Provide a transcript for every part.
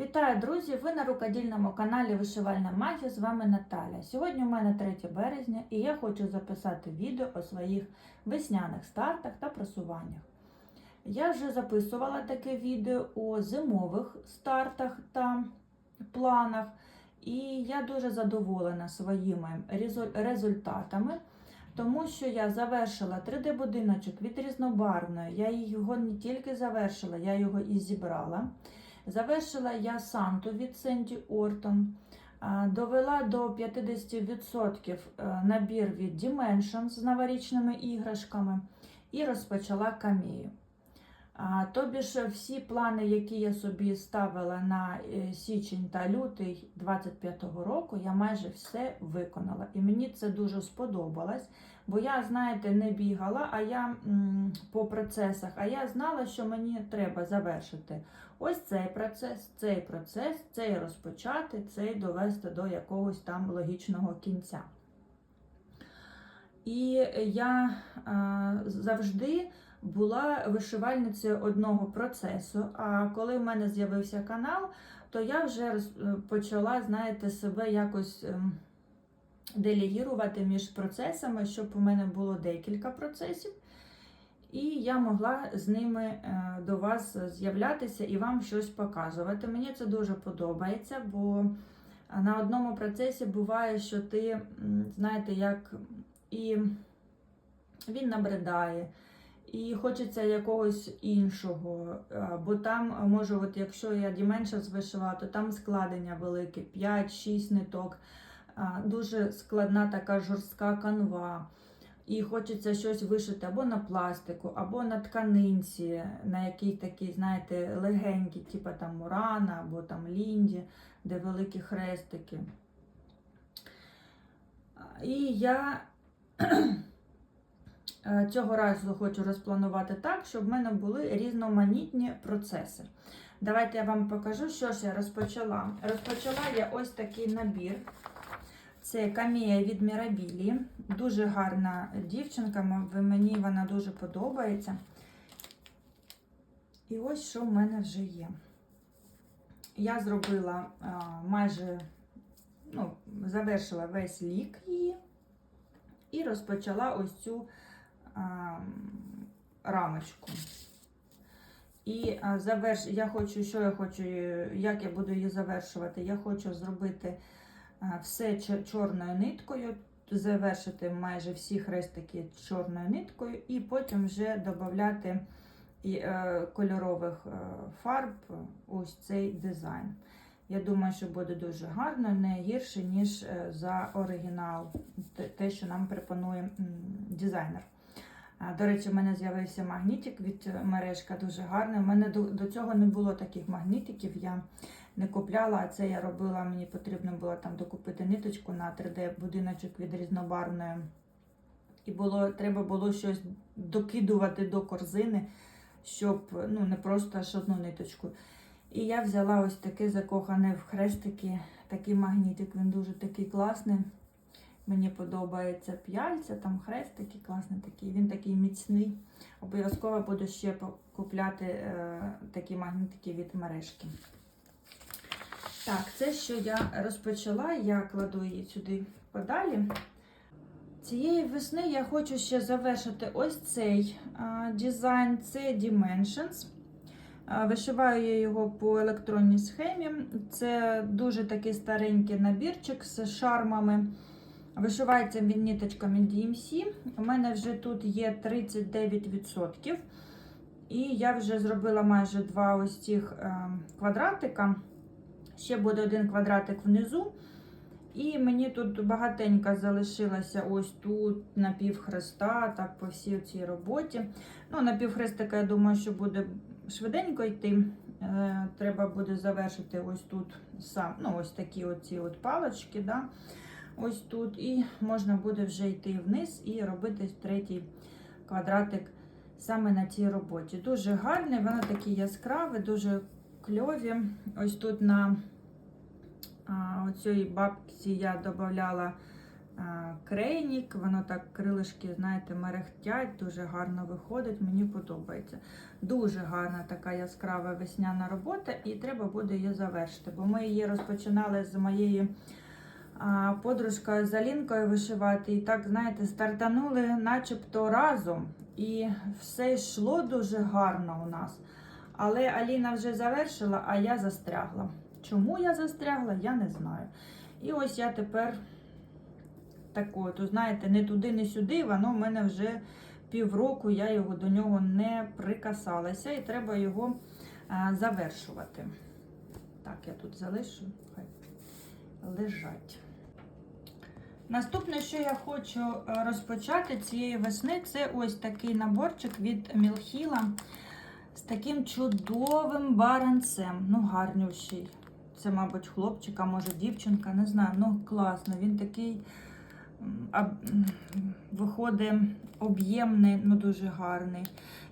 Вітаю, друзі! Ви на рукодільному каналі Вишивальна Магія. З вами Наталя. Сьогодні у мене 3 березня і я хочу записати відео о своїх весняних стартах та просуваннях. Я вже записувала таке відео у зимових стартах та планах, і я дуже задоволена своїми результатами. Тому що я завершила 3D-будиночок від різнобарвної. Я його не тільки завершила, я його і зібрала. Завершила я Санту від Сенді Ортон. Довела до 50% е, набір від Dimensions з новорічними іграшками і розпочала камію. Тобі ж всі плани, які я собі ставила на е, січень та лютий 25-го року, я майже все виконала. І мені це дуже сподобалось, бо я, знаєте, не бігала, а я по процесах, а я знала, що мені треба завершити ось цей процес, цей процес, цей розпочати, цей довести до якогось там логічного кінця. І я завжди була вишивальницею одного процесу. А коли в мене з'явився канал, то я вже е, почала, знаєте, себе якось ем, делегірувати між процесами, щоб у мене було декілька процесів. І я могла з ними е, до вас з'являтися і вам щось показувати. Мені це дуже подобається, бо на одному процесі буває, що ти, знаєте, як і він набридає, і хочеться якогось іншого. Бо там може, от якщо я Dimensions вишивала, то там складення велике, 5-6 ниток, дуже складна така жорстка канва. І хочеться щось вишити або на пластику, або на тканинці, на якій такій, знаєте, легенькій, типу там Мурана або там Лінді, де великі хрестики. І я цього разу хочу розпланувати так, щоб в мене були різноманітні процеси. Давайте я вам покажу, що ж я розпочала. Розпочала я ось такий набір. Це камія від Мірабілі. Дуже гарна дівчинка, мені вона дуже подобається. І ось що в мене вже є. Я зробила майже, ну, завершила весь лік її і розпочала ось цю рамочку. І заверш... я хочу, що я хочу, як я буду її завершувати? Я хочу зробити все чорною ниткою, завершити майже всі хрестики чорною ниткою, і потім вже додати е, кольорових е, фарб ось цей дизайн. Я думаю, що буде дуже гарно, не гірше, ніж е, за оригінал, те, що нам пропонує дизайнер. До речі, в мене з'явився магнітик від е, мережка, дуже гарний. У мене до, до цього не було таких магнітиків. Я не купляла, а це я робила. Мені потрібно було там докупити ниточку на 3D-будиночок від різнобарвної. І було, треба було щось докидувати до корзини, щоб ну, не просто аж одну ниточку. І я взяла ось таке закохане в хрестики, такий магнітик. Він дуже такий класний. Мені подобається п'яльця, там хрестики класний такий, він такий міцний. Обов'язково буду ще купляти е, такі магнітики від мережки. Так, це що я розпочала, я кладу її сюди подалі. Цієї весни я хочу ще завершити ось цей а, дизайн, це Dimensions. А, Вишиваю я його по електронній схемі. Це дуже такий старенький набірчик з шармами. Вишивається він ниточками DMC. У мене вже тут є 39%. І я вже зробила майже два ось цих е, квадратика. Ще буде один квадратик внизу. І мені тут багатенько залишилося ось тут на півхреста, так по всій цій роботі. Ну, на півхрестика, я думаю, що буде швиденько йти. Е, треба буде завершити ось тут сам, ну, ось такі оці от палочки. Да? Ось тут. І можна буде вже йти вниз і робити третій квадратик саме на цій роботі. Дуже гарний, вона такі яскраві, дуже кльові. Ось тут на а, оцій бабці я додавала крейнік, воно так крилишки, знаєте, мерехтять, дуже гарно виходить, мені подобається. Дуже гарна така яскрава весняна робота, і треба буде її завершити, бо ми її розпочинали з моєю а, подружкою з Алінкою вишивати. І так, знаєте, стартанули начебто разом. І все йшло дуже гарно у нас. Але Аліна вже завершила, а я застрягла. Чому я застрягла, я не знаю. І ось я тепер такою, то знаєте, не туди, не сюди, воно в мене вже півроку, я його до нього не прикасалася, і треба його а, завершувати. Так, я тут залишу, хай лежать. Наступне, що я хочу е, розпочати цієї весни, це ось такий наборчик від Мілхіла з таким чудовим баранцем. Ну, гарнющий. Це, мабуть, хлопчик, а може дівчинка, не знаю. Ну, класно. Він такий виходить об'ємний, ну дуже гарний.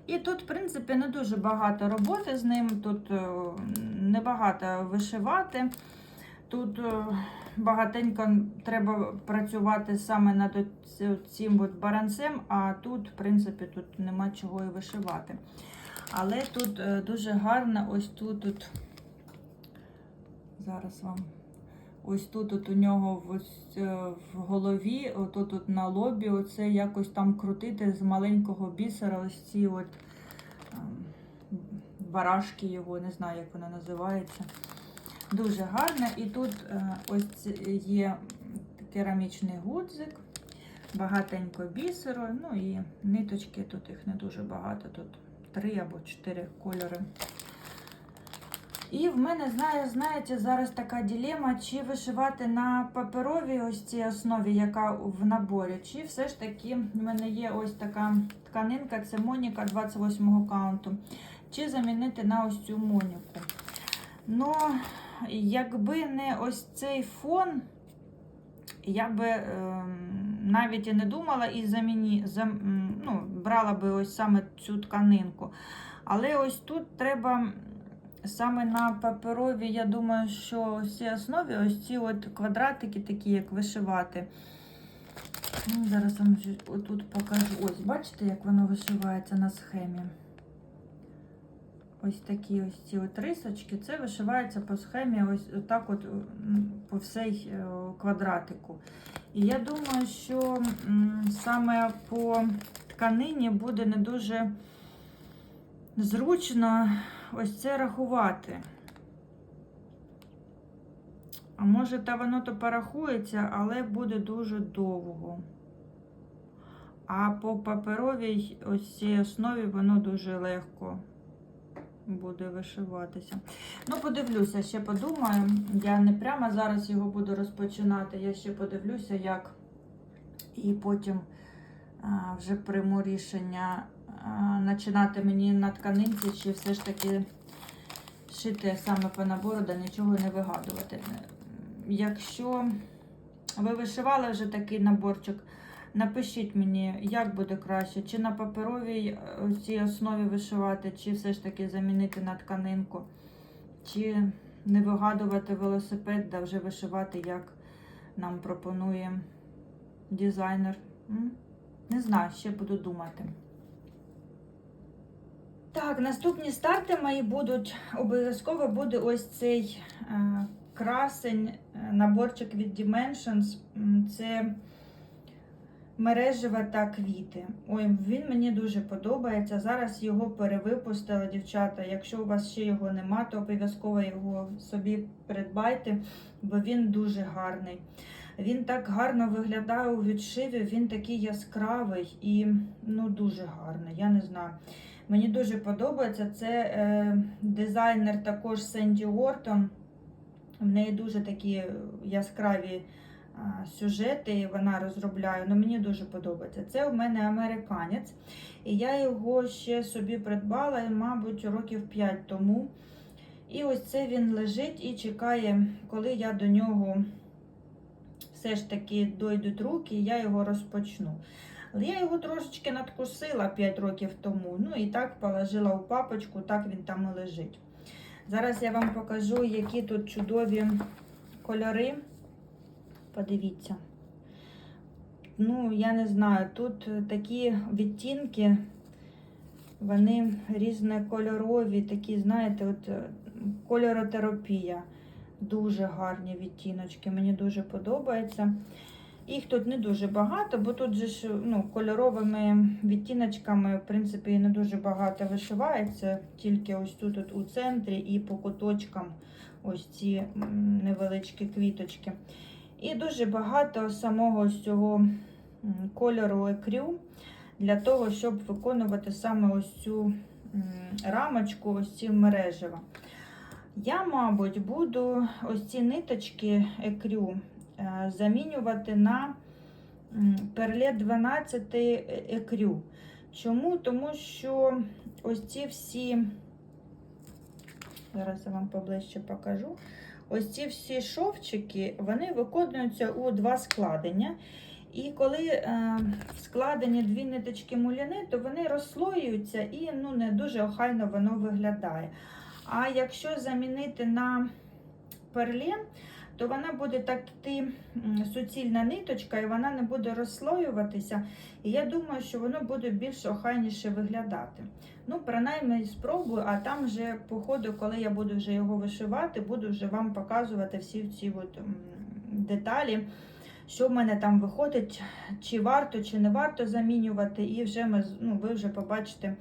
І тут, в принципі, не дуже багато роботи з ним. Тут е, небагато вишивати. Тут е, багатенько треба працювати саме над цим от баранцем, а тут, в принципі, тут нема чого і вишивати. Але тут е, дуже гарно, ось тут, тут зараз вам. Ось тут от у нього ось, е, в голові, отут от на лобі, оце якось там крутити з маленького бісера, ось ці от ем, барашки його, не знаю, як воно називається. Дуже гарно. І тут е, ось є керамічний гудзик, багатенько бісеру, ну і ниточки, тут їх не дуже багато, тут три або чотири кольори. І в мене, знає, знаєте, зараз така ділема, чи вишивати на паперовій ось цій основі, яка в наборі, чи все ж таки в мене є ось така тканинка, це Моніка 28-го каунту, чи замінити на ось цю Моніку. Ну, якби не ось цей фон, я би е, навіть і не думала і заміні, зам, ну, брала би ось саме цю тканинку. Але ось тут треба саме на паперовій, я думаю, що цій основі ось ці от квадратики, такі, як вишивати. Ну, зараз вам отут покажу. Ось, бачите, як воно вишивається на схемі. Ось такі ось ці от рисочки. Це вишивається по схемі, ось так от по всій е, квадратику. І я думаю, що саме по тканині буде не дуже зручно ось це рахувати. А може, та воно то порахується, але буде дуже довго. А по паперовій ось цій основі воно дуже легко буде вишиватися. Ну, подивлюся, ще подумаю. Я не прямо зараз його буду розпочинати. Я ще подивлюся, як. І потім а, вже прийму рішення починати мені на тканинці, чи все ж таки шити саме по набору, да нічого не вигадувати. Якщо ви вишивали вже такий наборчик, напишіть мені, як буде краще, чи на паперовій е, цій основі вишивати, чи все ж таки замінити на тканинку, чи не вигадувати велосипед, да вже вишивати, як нам пропонує дизайнер. Не знаю, ще буду думати. Так, наступні старти мої будуть. Обов'язково буде ось цей е, красень, е, наборчик від Dimensions. Це мережева та квіти. Ой, він мені дуже подобається. Зараз його перевипустили, дівчата. Якщо у вас ще його нема, то обов'язково його собі придбайте, бо він дуже гарний. Він так гарно виглядає у відшиві, він такий яскравий і ну, дуже гарний. Я не знаю. Мені дуже подобається. Це е, дизайнер також Сенді Ортон. В неї дуже такі яскраві сюжети вона розробляє. Ну, мені дуже подобається. Це у мене американець. І я його ще собі придбала, мабуть, років 5 тому. І ось це він лежить і чекає, коли я до нього все ж таки дойдуть руки, і я його розпочну. Але я його трошечки надкусила 5 років тому. Ну і так положила у папочку, так він там і лежить. Зараз я вам покажу, які тут чудові кольори. Подивіться. ну, я не знаю, тут е, такі відтінки, вони різнокольорові, такі, знаєте, от е, кольоротерапія. Дуже гарні відтіночки, мені дуже подобається. Їх тут не дуже багато, бо тут же ж ну, кольоровими відтіночками, в принципі, не дуже багато вишивається, тільки ось тут от у центрі і по куточкам ось ці невеличкі квіточки. І дуже багато самого цього кольору екрю для того, щоб виконувати саме ось цю рамочку, ось ці мережева. Я, мабуть, буду ось ці ниточки екрю е, замінювати на м, перлет 12 екрю. Чому? Тому що ось ці всі, зараз я вам поближче покажу. Ось ці всі шовчики, вони виконуються у два складення. І коли е, складені дві ниточки муляни, то вони розслоюються і ну, не дуже охайно воно виглядає. А якщо замінити на перлін, то вона буде так йти суцільна ниточка, і вона не буде розслоюватися. І я думаю, що воно буде більш охайніше виглядати. Ну, принаймні спробую, а там вже по ходу, коли я буду вже його вишивати, буду вже вам показувати всі ці от, деталі, що в мене там виходить, чи варто, чи не варто замінювати, і вже ми, ну, ви вже побачите.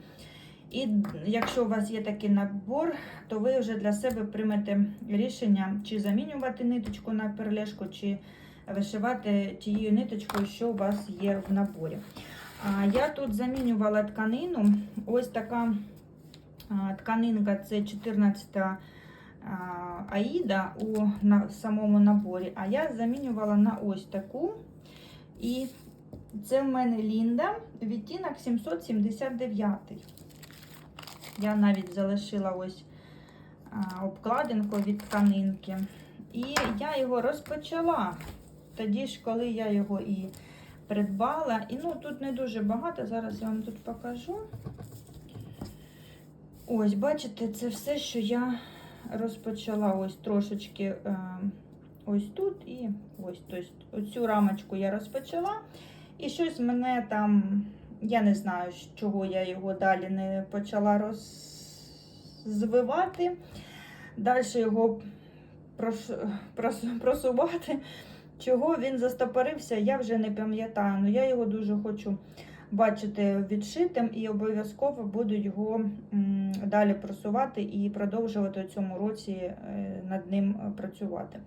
І якщо у вас є такий набор, то ви вже для себе приймете рішення, чи замінювати ниточку на перлешку, чи вишивати тією ниточкою, що у вас є в наборі. А, Я тут замінювала тканину. Ось така тканинка це 14 а, аїда у на самому наборі. А я замінювала на ось таку. І це в мене Лінда, відтінок 779. Я навіть залишила ось обкладинку від тканинки. І я його розпочала. Тоді ж, коли я його і придбала. І ну тут не дуже багато. Зараз я вам тут покажу. Ось, бачите, це все, що я розпочала ось трошечки е, ось тут і ось. Тобто, оцю рамочку я розпочала. І щось мене там, я не знаю, чого я його далі не почала розвивати. Далі його просувати. Чого він застопорився, я вже не пам'ятаю. Ну, я його дуже хочу бачити відшитим і обов'язково буду його далі просувати і продовжувати у цьому році е, над ним е, працювати.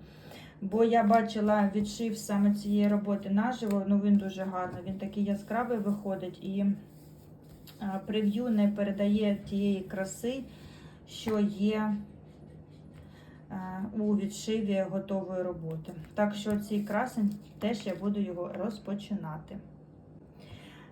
Бо я бачила відшив саме цієї роботи наживо, ну він дуже гарний, він такий яскравий виходить і е, прев'ю не передає тієї краси, що є е, у відшиві готової роботи. Так що цей красень теж я буду його розпочинати.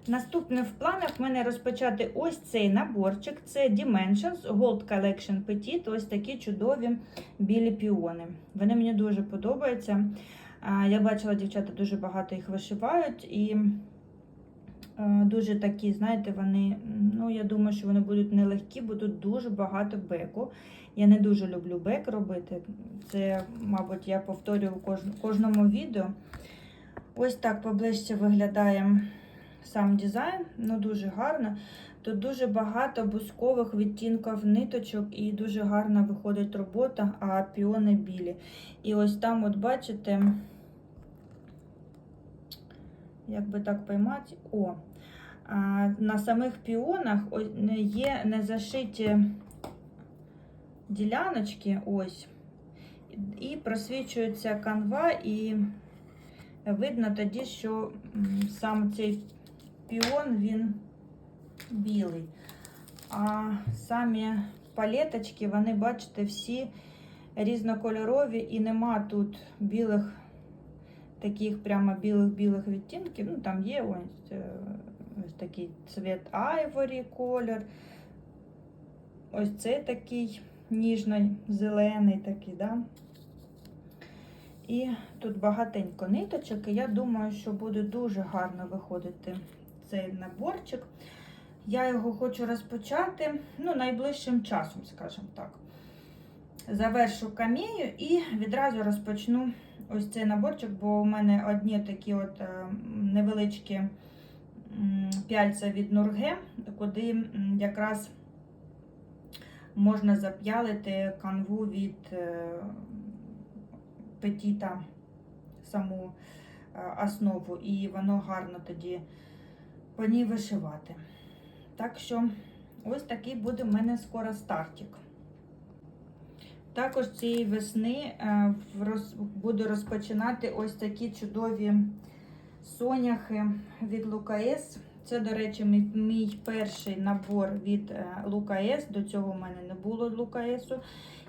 Наступне в планах в мене розпочати ось цей наборчик. Це Dimensions Gold Collection Petit. Ось такі чудові білі піони. Вони мені дуже подобаються. Я бачила, дівчата дуже багато їх вишивають і е, дуже такі, знаєте, вони, ну я думаю, що вони будуть нелегкі, бо тут дуже багато беку. Я не дуже люблю бек робити. Це, мабуть, я повторюю в кожному відео. Ось так поближче виглядає сам дизайн, ну дуже гарно. Тут дуже багато бускових відтінків ниточок і дуже гарно виходить робота, а піони білі. І ось там, от бачите, як би так поймати, о, на самих піонах є незашиті діляночки, ось, і просвічується канва, і видно тоді, що сам цей піон він білий. А самі палеточки, вони, бачите, всі різнокольорові і нема тут білих, таких прямо білих-білих відтінків. Ну, там є ось, е, ось такий цвіт айворі колір. Ось цей такий ніжно-зелений такий, да? І тут багатенько ниточок, і я думаю, що буде дуже гарно виходити цей наборчик. Я його хочу розпочати ну, найближчим часом, скажімо так. завершу камею і відразу розпочну ось цей наборчик, бо у мене одні такі от е, невеличкі пяльця від Нурге, куди якраз можна зап'ялити канву від е, петіта саму е, основу, і воно гарно тоді по ній вишивати. Так що ось такий буде в мене скоро стартик. Також цієї весни е, буду розпочинати ось такі чудові соняхи від Лукаес. Це, до речі, мій, мій перший набор від е, Лукаес. До цього в мене не було Лукаесу.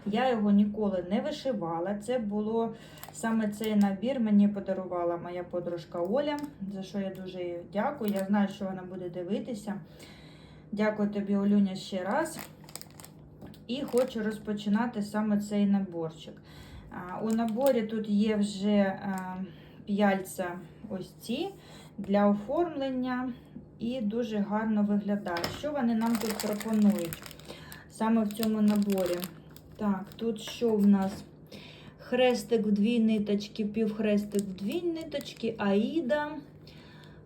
Я його ніколи не вишивала. Це було саме цей набір мені подарувала моя подружка Оля, за що я дуже їй дякую. Я знаю, що вона буде дивитися. Дякую тобі, Олюня, ще раз. І хочу розпочинати саме цей наборчик. У наборі тут є вже п'яльця ось ці для оформлення і дуже гарно виглядає. Що вони нам тут пропонують саме в цьому наборі? Так, тут що в нас? Хрестик в дві ниточки, півхрестик в дві ниточки, аїда,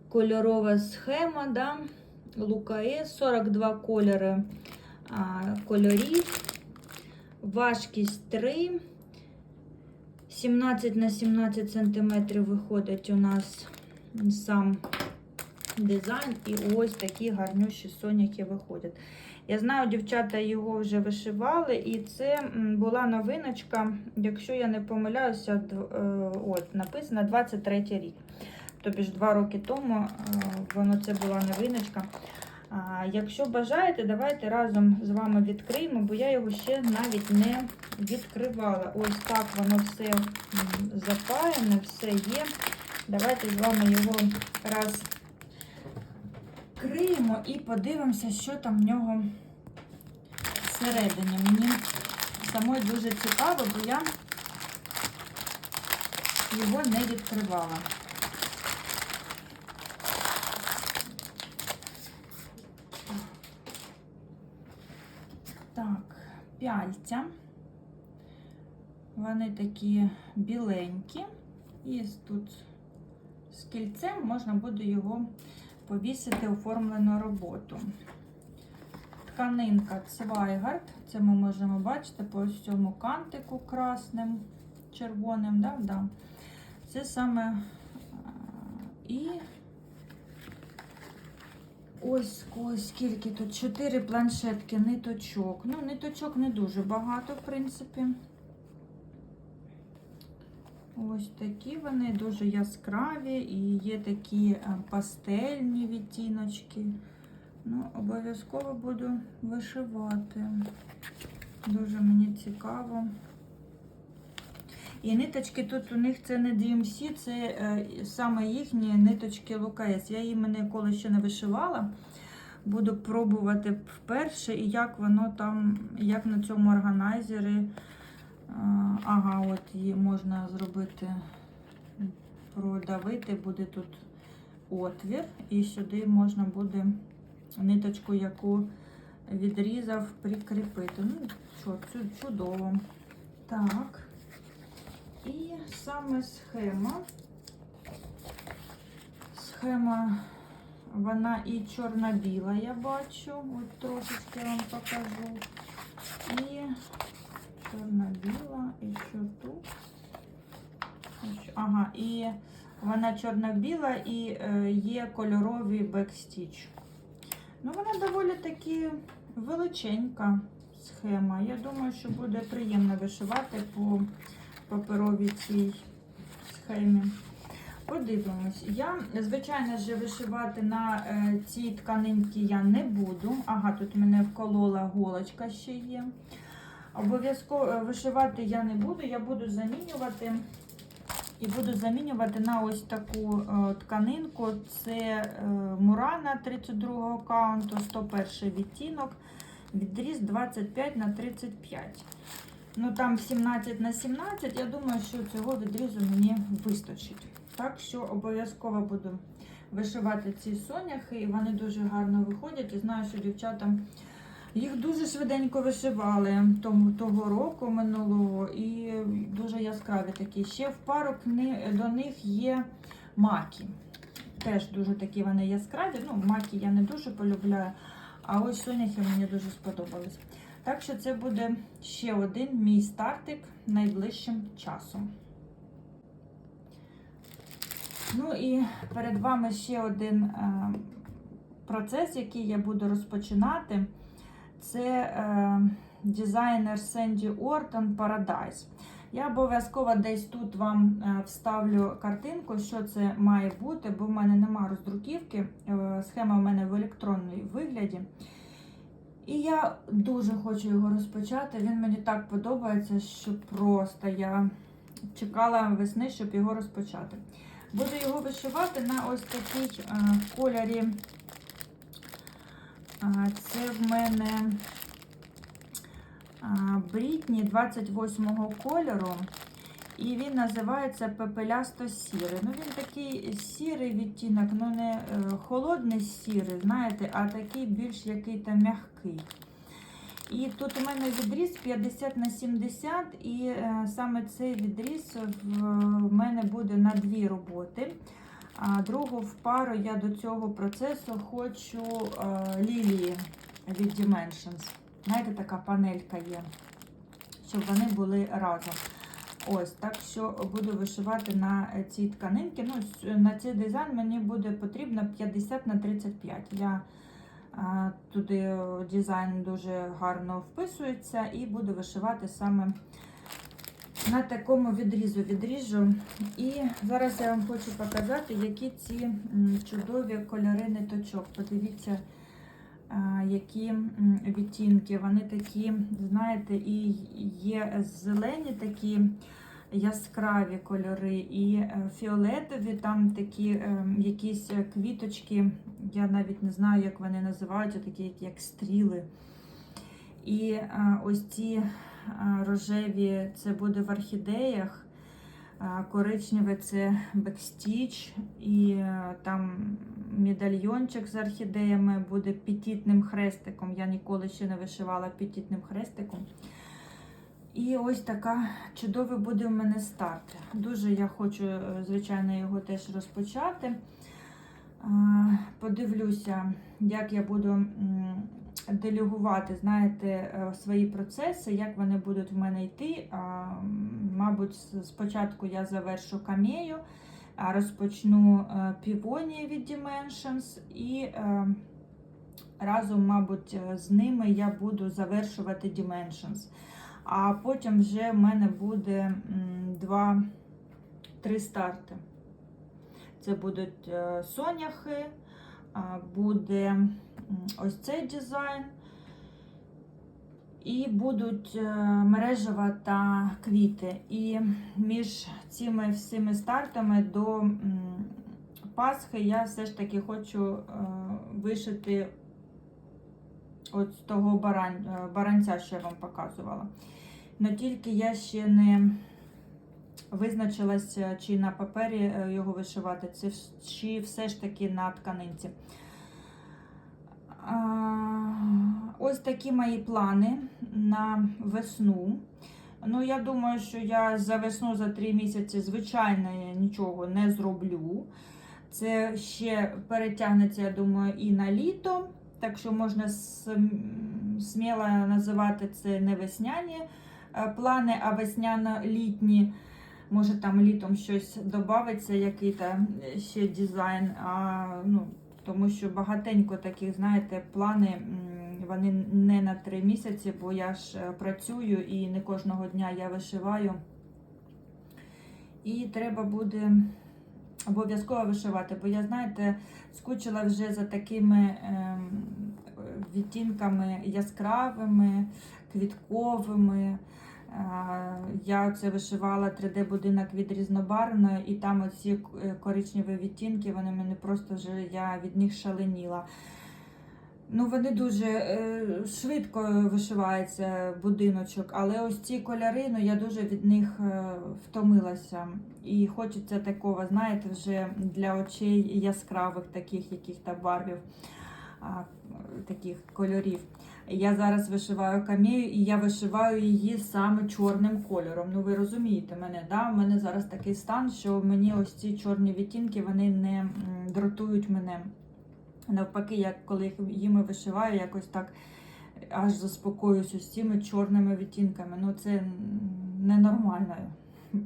кольорова схема, да? Лукаe, 42 кольори а, кольорів, важкість 3, 17 на 17 сантиметрів виходить у нас сам дизайн, і ось такі гарнющі соняхи виходять. Я знаю, дівчата його вже вишивали, і це була новиночка, якщо я не помиляюся, е, от, написано 23 рік. Тобі ж два роки тому е, воно це була новиночка. Якщо бажаєте, давайте разом з вами відкриємо, бо я його ще навіть не відкривала. Ось так воно все запаяне, все є. Давайте з вами його раз відкриємо і подивимося, що там в нього всередині. Мені самой дуже цікаво, бо я його не відкривала. Так, пяльця. Вони такі біленькі. І тут з кільцем можна буде його повісити оформлену роботу. Тканинка Цвайгард. Це ми можемо бачити по ось цьому кантику красним, червоним. Да? Да. Це саме е, і ось ось скільки тут? Чотири планшетки ниточок. Ну, ниточок не дуже багато, в принципі. Ось такі вони дуже яскраві і є такі е, пастельні відтіночки. Ну, обов'язково буду вишивати. Дуже мені цікаво. І ниточки тут у них це не DMC, це е, саме їхні ниточки Лукаєс. Я її мене ніколи ще не вишивала. Буду пробувати вперше, і як воно там, як на цьому органайзері. Ага, от її можна зробити, продавити, буде тут отвір, і сюди можна буде ниточку, яку відрізав, прикріпити. Ну, що, чудово. Так. І саме схема. Схема, вона і чорно-біла, я бачу. От трошечки вам покажу. І чорно-біла, і що тут? Ага, і вона чорно-біла і е, є кольоровий бекстіч. Ну, вона доволі таки величенька схема. Я думаю, що буде приємно вишивати по паперовій цій схемі. Подивимось. Я, звичайно ж, вишивати на е, цій тканинці я не буду. Ага, тут мене вколола голочка ще є. Обов'язково е, вишивати я не буду, я буду замінювати. І буду замінювати на ось таку е, тканинку. Це е, Мурана 32 каунту, 101 відтінок, відріз 25 на 35. Ну там 17 на 17, я думаю, що цього відрізу мені вистачить. Так що обов'язково буду вишивати ці соняхи, і вони дуже гарно виходять. І знаю, що дівчатам Їх дуже швиденько вишивали того року минулого і дуже яскраві такі. Ще в пару до них є маки. Теж дуже такі вони яскраві. Ну, маки я не дуже полюбляю. А ось соняхи мені дуже сподобались. Так що це буде ще один мій стартик найближчим часом. Ну і перед вами ще один е, процес, який я буду розпочинати. Це е, дизайнер Сенді Ортон Paradise. Я обов'язково десь тут вам е, вставлю картинку, що це має бути, бо в мене нема роздруківки. Е, схема в мене в електронному вигляді. І я дуже хочу його розпочати. Він мені так подобається, що просто я чекала весни, щоб його розпочати. Буду його вишивати на ось такій е, кольорі. Це в мене Брітні 28-го кольору. І він називається пепелясто сірий. Ну, він такий сірий відтінок, ну не е, холодний сірий, знаєте, а такий більш який-то м'який. І тут у мене відріз 50 на 70, і е, саме цей відріз в мене буде на дві роботи. А другу в пару я до цього процесу хочу е, лілії від Dimensions. Знаєте, така панелька є, щоб вони були разом. Ось, так що буду вишивати на цій тканинці. Ну, на цей дизайн мені буде потрібно 50 на 35. Я а, туди е, дизайн дуже гарно вписується і буду вишивати саме на такому відрізу відріжу. І зараз я вам хочу показати, які ці чудові кольори ниточок. Подивіться, які відтінки. Вони такі, знаєте, і є зелені такі яскраві кольори, і е, фіолетові, там такі е, якісь квіточки, я навіть не знаю, як вони називаються, такі як, стріли. І ось ці рожеві це буде в орхідеях. Коричневе це бекстіч, і е, там медальйончик з орхідеями буде петітним хрестиком. Я ніколи ще не вишивала петітним хрестиком. І ось така чудовий буде у мене старт. Дуже я хочу, е, звичайно, його теж розпочати. Подивлюся, як я буду делегувати, знаєте, е, свої процеси, як вони будуть в мене йти. Мабуть, спочатку я завершу камею, розпочну е, півонії від Dimensions і е, разом, мабуть, з ними я буду завершувати Dimensions. А потім вже в мене буде м, два-три старти. Це будуть соняхи, буде ось цей дизайн. І будуть е, мережева та квіти. І між цими всіми стартами до Пасхи я все ж таки хочу е, вишити от з того баран, е, баранця, що я вам показувала. Но тільки я ще не визначилася, чи на папері його вишивати, чи все ж таки на тканинці. Ось такі мої плани на весну. Ну, я думаю, що я за весну за три місяці, звичайно, я нічого не зроблю. Це ще перетягнеться, я думаю, і на літо. Так що можна сміло називати це не весняні е, плани, а весняно-літні. Може там літом щось додається, який там ще дизайн. А, ну, тому що багатенько таких, знаєте, плани, вони не на три місяці, бо я ж е, працюю і не кожного дня я вишиваю. І треба буде обов'язково вишивати, бо я, знаєте, скучила вже за такими ем, відтінками яскравими, квітковими. Я це вишивала 3D-будинок від різнобарвної, і там оці е, коричневі відтінки, вони мене просто вже я від них шаленіла. Ну, вони дуже е, швидко вишивається будиночок, але ось ці кольори, ну я дуже від них е, втомилася. І хочеться такого, знаєте, вже для очей яскравих таких яких-то барвів, таких кольорів. Я зараз вишиваю камею і я вишиваю її саме чорним кольором. Ну ви розумієте мене, да? У мене зараз такий стан, що мені ось ці чорні відтінки вони не дратують мене. Навпаки, я коли їми вишиваю, якось так аж заспокоююсь ось цими чорними відтінками. Ну це ненормально.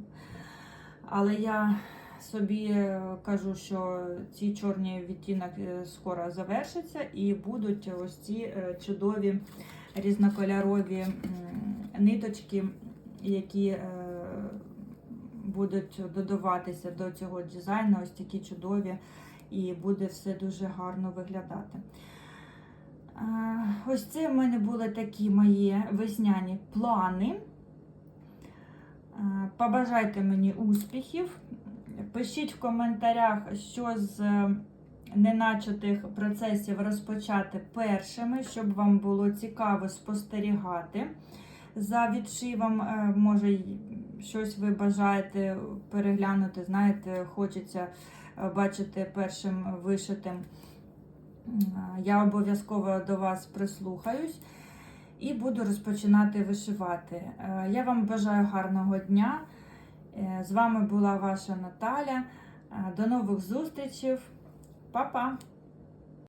Але я собі е, кажу, що ці чорні відтінок е, скоро завершаться і будуть ось ці е, чудові різнокольорові ниточки, які будуть додаватися до цього дизайну, ось такі чудові, і буде все дуже гарно виглядати. Ось це в мене були такі мої весняні плани. Побажайте мені успіхів. Пишіть в коментарях, що з е, неначатих процесів розпочати першими, щоб вам було цікаво спостерігати за відшивом. Е, Може, щось ви бажаєте переглянути, знаєте, хочеться е, бачити першим вишитим. Я обов'язково до вас прислухаюсь і буду розпочинати вишивати. Я вам бажаю гарного дня. Е, З вами була ваша Наталя. Е, До нових зустрічей. Па-па!